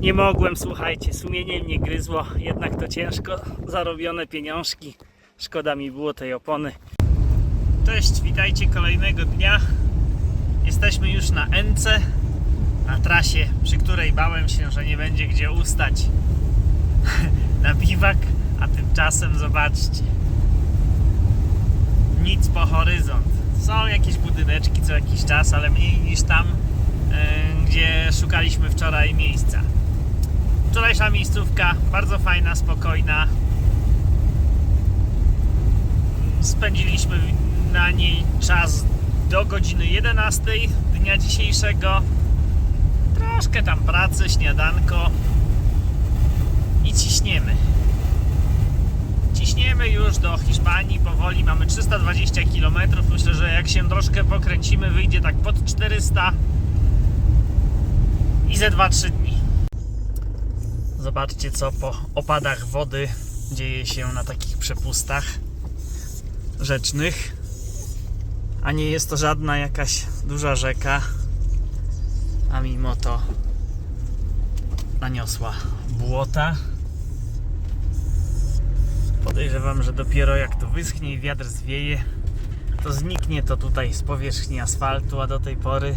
Nie mogłem, słuchajcie, sumienie mnie gryzło, jednak to ciężko zarobione pieniążki. Szkoda mi było tej opony. Cześć, witajcie kolejnego dnia. Jesteśmy już na Ence, na trasie, przy której bałem się, że nie będzie gdzie ustać na biwak, a tymczasem zobaczcie. Nic po horyzont. Są jakieś budyneczki co jakiś czas, ale mniej niż tam, e, gdzie szukaliśmy wczoraj miejsca. Wczorajsza miejscówka, bardzo fajna, spokojna. Spędziliśmy na niej czas do godziny 11 dnia dzisiejszego. Troszkę tam pracy, śniadanko i ciśniemy. Ciśniemy już do Hiszpanii powoli, mamy 320 km. Myślę, że jak się troszkę pokręcimy, wyjdzie tak pod 400 i ze 2-3 dni. Zobaczcie, co po opadach wody dzieje się na takich przepustach rzecznych. A nie jest to żadna jakaś duża rzeka, a mimo to naniosła błota. Podejrzewam, że dopiero jak to wyschnie i wiatr zwieje, to zniknie to tutaj z powierzchni asfaltu, a do tej pory,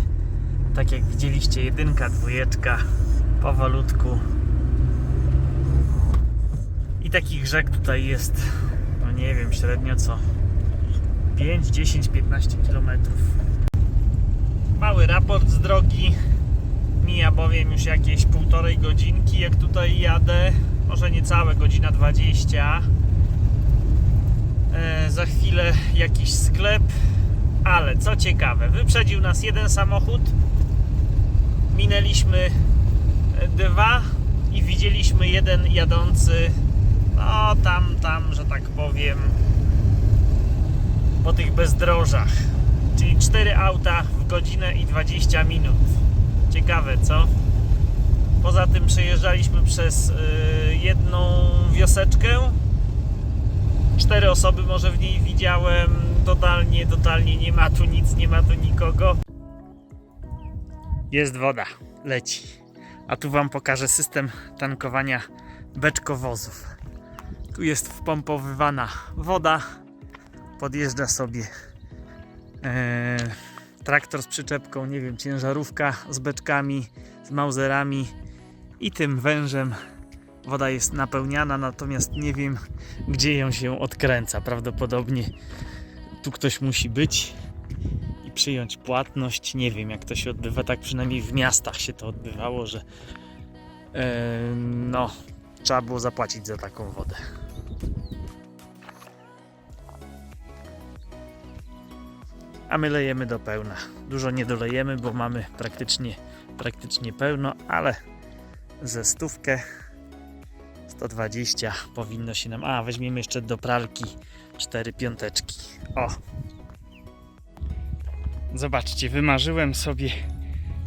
tak jak widzieliście, jedynka, dwójeczka, powolutku. I takich rzek tutaj jest, no nie wiem, średnio co 5, 10, 15 km. Mały raport z drogi. Mija bowiem już jakieś półtorej godzinki, jak tutaj jadę. Może niecałe godzina 20. E, za chwilę jakiś sklep, ale co ciekawe, wyprzedził nas jeden samochód. Minęliśmy dwa i widzieliśmy jeden jadący, no tam, tam, że tak powiem, po tych bezdrożach. Czyli 4 auta w godzinę i 20 minut. Ciekawe, co? Poza tym przejeżdżaliśmy przez y, jedną wioseczkę. Cztery osoby może w niej widziałem. Totalnie, totalnie nie ma tu nic, nie ma tu nikogo. Jest woda, leci. A tu Wam pokażę system tankowania beczkowozów. Tu jest wpompowywana woda, podjeżdża sobie e, traktor z przyczepką, nie wiem, ciężarówka z beczkami, z mauzerami i tym wężem woda jest napełniana, natomiast nie wiem, gdzie ją się odkręca. Prawdopodobnie tu ktoś musi być i przyjąć płatność. Nie wiem, jak to się odbywa, tak przynajmniej w miastach się to odbywało, że e, no, trzeba było zapłacić za taką wodę. A my lejemy do pełna. Dużo nie dolejemy, bo mamy praktycznie, praktycznie pełno, ale ze stówkę 120 powinno się nam. A, weźmiemy jeszcze do pralki 4 piąteczki. O! Zobaczcie, wymarzyłem sobie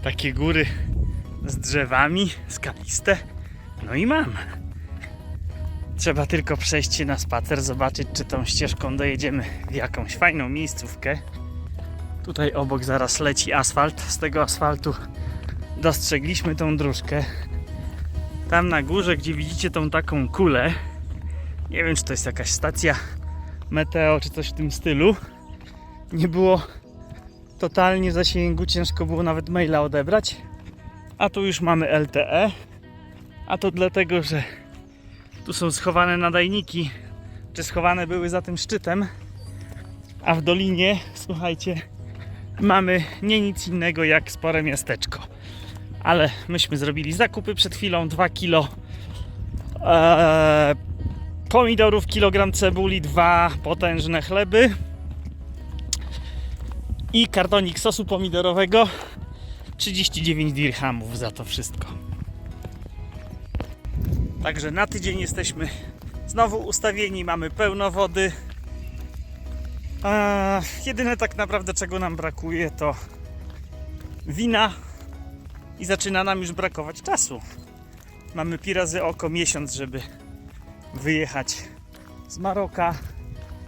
takie góry z drzewami, skaliste. No i mam. Trzeba tylko przejść się na spacer, zobaczyć, czy tą ścieżką dojedziemy w jakąś fajną miejscówkę. Tutaj obok zaraz leci asfalt. Z tego asfaltu dostrzegliśmy tą dróżkę. Tam na górze, gdzie widzicie tą taką kulę, nie wiem czy to jest jakaś stacja meteo czy coś w tym stylu, nie było totalnie zasięgu, ciężko było nawet maila odebrać. A tu już mamy LTE, a to dlatego, że tu są schowane nadajniki, czy schowane były za tym szczytem, a w dolinie, słuchajcie, mamy nie nic innego jak spore miasteczko. Ale myśmy zrobili zakupy przed chwilą 2 kilo e, pomidorów, kilogram cebuli, dwa potężne chleby i kartonik sosu pomidorowego 39 dirhamów za to wszystko. Także na tydzień jesteśmy znowu ustawieni, mamy pełno wody. Eee, jedyne tak naprawdę czego nam brakuje to wina i zaczyna nam już brakować czasu. Mamy pi razy oko miesiąc, żeby wyjechać z Maroka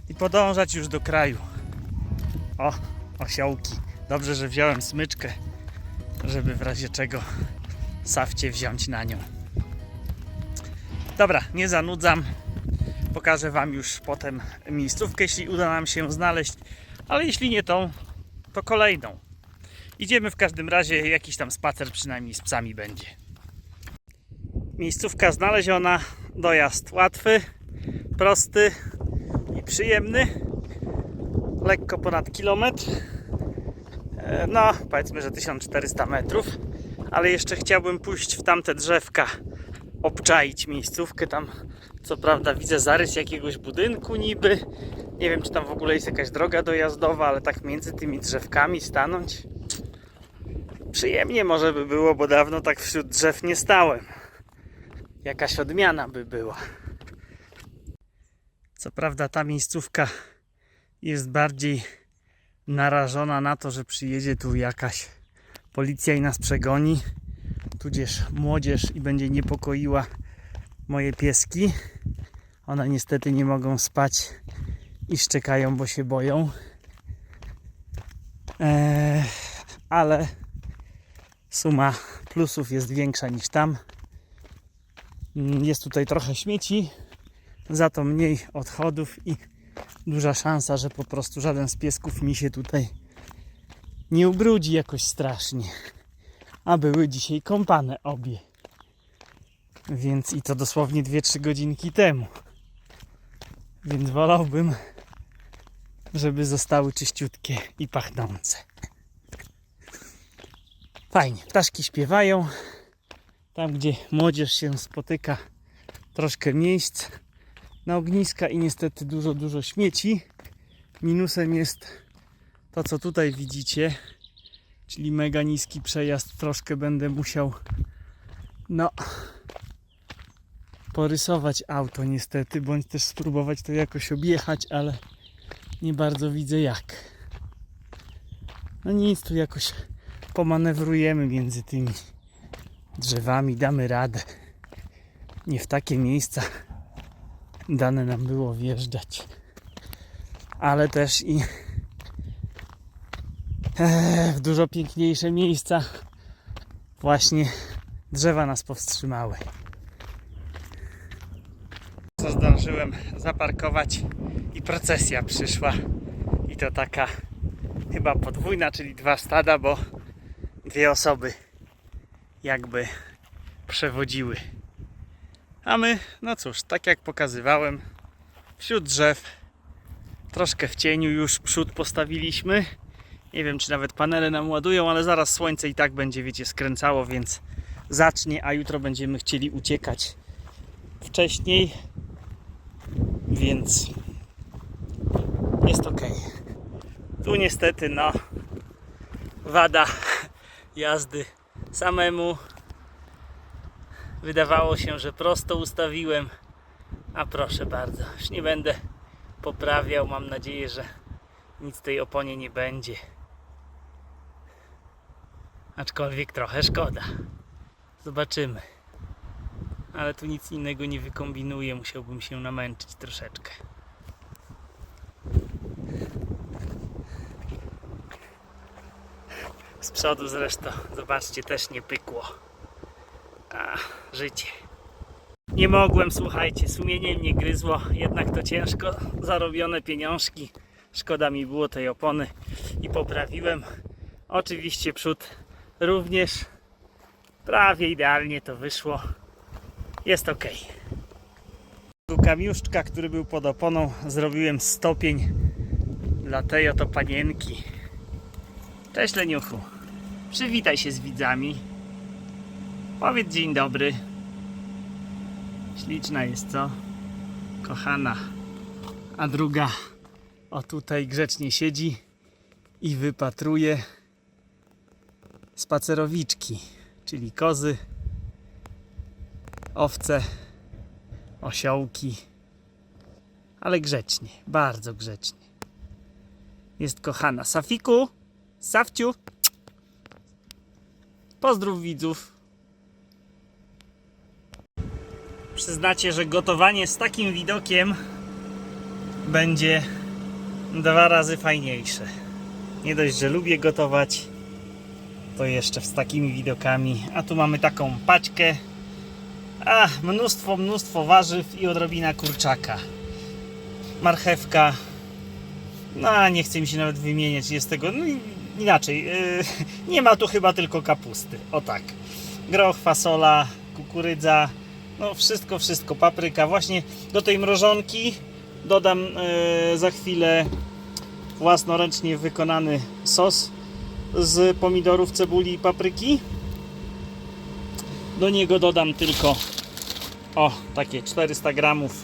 i podążać już do kraju. O, osiołki. Dobrze, że wziąłem smyczkę, żeby w razie czego Safcie wziąć na nią. Dobra, nie zanudzam. Pokażę Wam już potem miejscówkę, jeśli uda nam się znaleźć, ale jeśli nie tą, to kolejną. Idziemy w każdym razie, jakiś tam spacer przynajmniej z psami będzie. Miejscówka znaleziona, dojazd łatwy, prosty i przyjemny. Lekko ponad kilometr. E, No, powiedzmy, że 1400 metrów, ale jeszcze chciałbym pójść w tamte drzewka, obczaić miejscówkę. Tam, co prawda, widzę zarys jakiegoś budynku niby. Nie wiem, czy tam w ogóle jest jakaś droga dojazdowa, ale tak między tymi drzewkami stanąć. Przyjemnie może by było, bo dawno tak wśród drzew nie stałem. Jakaś odmiana by była. Co prawda, ta miejscówka jest bardziej narażona na to, że przyjedzie tu jakaś policja i nas przegoni, tudzież młodzież i będzie niepokoiła moje pieski. One niestety nie mogą spać i szczekają, bo się boją. Eee, ale suma plusów jest większa niż tam. Mm, Jest tutaj trochę śmieci, za to mniej odchodów i duża szansa, że po prostu żaden z piesków mi się tutaj nie ubrudzi jakoś strasznie. A były dzisiaj kąpane obie. Więc i to dosłownie 2-3 godzinki temu. Więc wolałbym, żeby zostały czyściutkie i pachnące. Fajnie, ptaszki śpiewają. Tam, gdzie młodzież się spotyka, troszkę miejsc na ogniska i niestety dużo, dużo śmieci. Minusem jest to, co tutaj widzicie, czyli mega niski przejazd. Troszkę będę musiał, no, porysować auto niestety, bądź też spróbować to jakoś objechać, ale nie bardzo widzę jak. No nic, tu jakoś pomanewrujemy między tymi drzewami, damy radę. Nie w takie miejsca dane nam było wjeżdżać. Ale też i w dużo piękniejsze miejsca właśnie drzewa nas powstrzymały. Co zdążyłem zaparkować i procesja przyszła. I to taka chyba podwójna, czyli dwa stada, bo dwie osoby jakby przewodziły. A my, no cóż, tak jak pokazywałem, wśród drzew, troszkę w cieniu już przód postawiliśmy. Nie wiem, czy nawet panele nam ładują, ale zaraz słońce i tak będzie, wiecie, skręcało, więc zacznie, a jutro będziemy chcieli uciekać wcześniej, więc jest ok. Tu niestety, no, wada jazdy samemu Wydawało się, że prosto ustawiłem, a proszę bardzo, już nie będę poprawiał. Mam nadzieję, że nic tej oponie nie będzie. Aczkolwiek trochę szkoda. Zobaczymy. Ale tu nic innego nie wykombinuję, musiałbym się namęczyć troszeczkę. Z przodu zresztą, zobaczcie, też nie pykło. A, życie. Nie mogłem, słuchajcie, sumienie mnie gryzło, jednak to ciężko zarobione pieniążki. Szkoda mi było tej opony i poprawiłem. Oczywiście przód również prawie idealnie to wyszło. Jest ok. Tu kamiuszczka, który był pod oponą, zrobiłem stopień dla tej oto panienki. Cześć Leniuchu. Przywitaj się z widzami. Powiedz dzień dobry. Śliczna jest, co? Kochana. A druga o tutaj grzecznie siedzi i wypatruje spacerowiczki, czyli kozy, owce, osiołki, ale grzecznie, bardzo grzecznie. Jest kochana. Safiku, Safciu, pozdrów widzów. Przyznacie, że gotowanie z takim widokiem będzie dwa razy fajniejsze. Nie dość, że lubię gotować, to jeszcze z takimi widokami. A tu mamy taką paćkę. A, mnóstwo, mnóstwo warzyw i odrobina kurczaka. Marchewka. No, nie chce mi się nawet wymieniać. Jest tego. No, inaczej. Yy, nie ma tu chyba tylko kapusty. O tak. Groch, fasola, kukurydza. No, wszystko, wszystko. Papryka. Właśnie do tej mrożonki dodam yy, za chwilę własnoręcznie wykonany sos z pomidorów, cebuli i papryki. Do niego dodam tylko o takie 400 gramów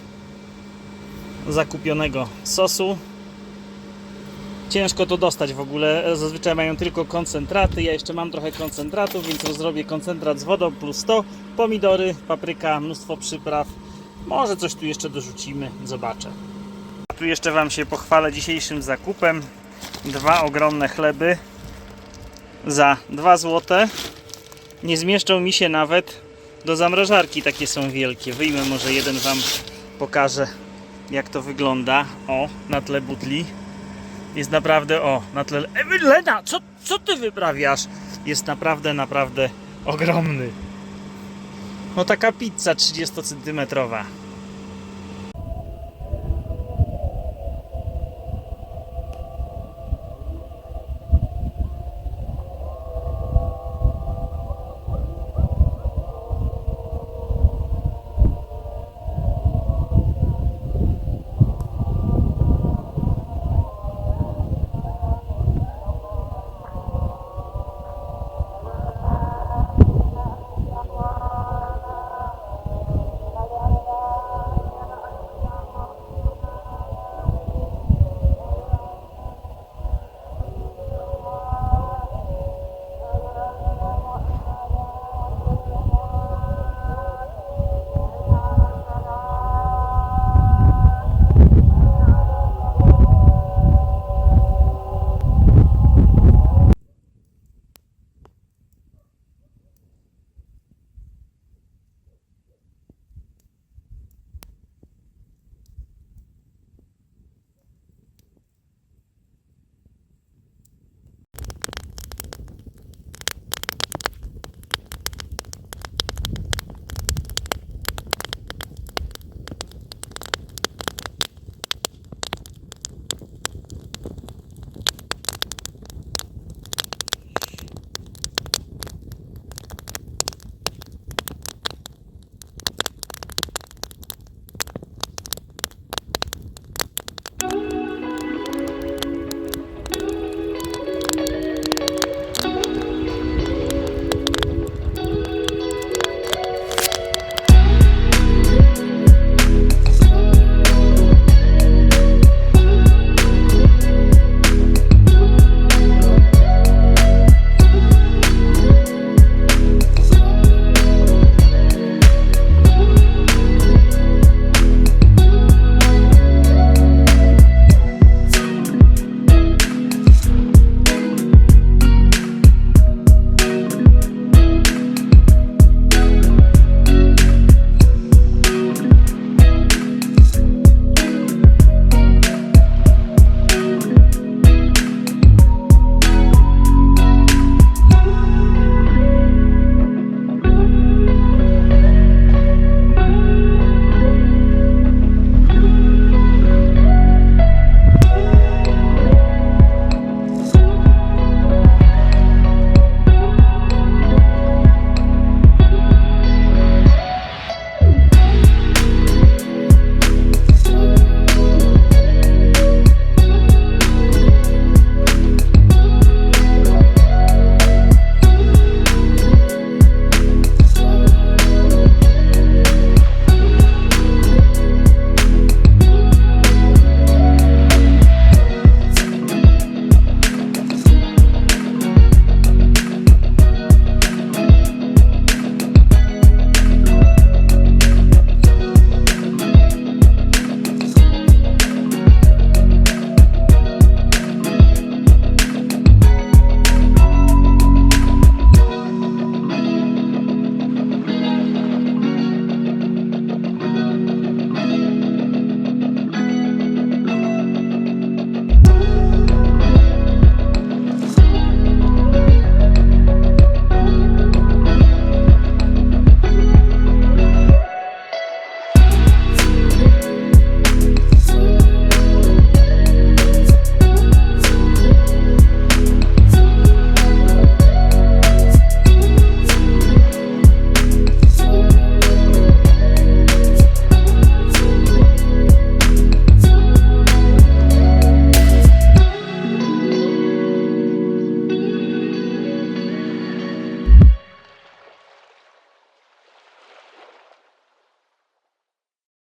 zakupionego sosu. Ciężko to dostać w ogóle. Zazwyczaj mają tylko koncentraty. Ja jeszcze mam trochę koncentratów, więc rozrobię koncentrat z wodą plus to. Pomidory, papryka, mnóstwo przypraw. Może coś tu jeszcze dorzucimy, zobaczę. Tu jeszcze Wam się pochwalę dzisiejszym zakupem. Dwa ogromne chleby za 2 zł. Nie zmieszczą mi się nawet do zamrażarki, takie są wielkie. Wyjmę może jeden Wam pokażę jak to wygląda. O, na tle butli. Jest naprawdę, o, na tle... E, Lena, co, co Ty wyprawiasz? Jest naprawdę, naprawdę ogromny. No taka pizza 30 centymetrowa.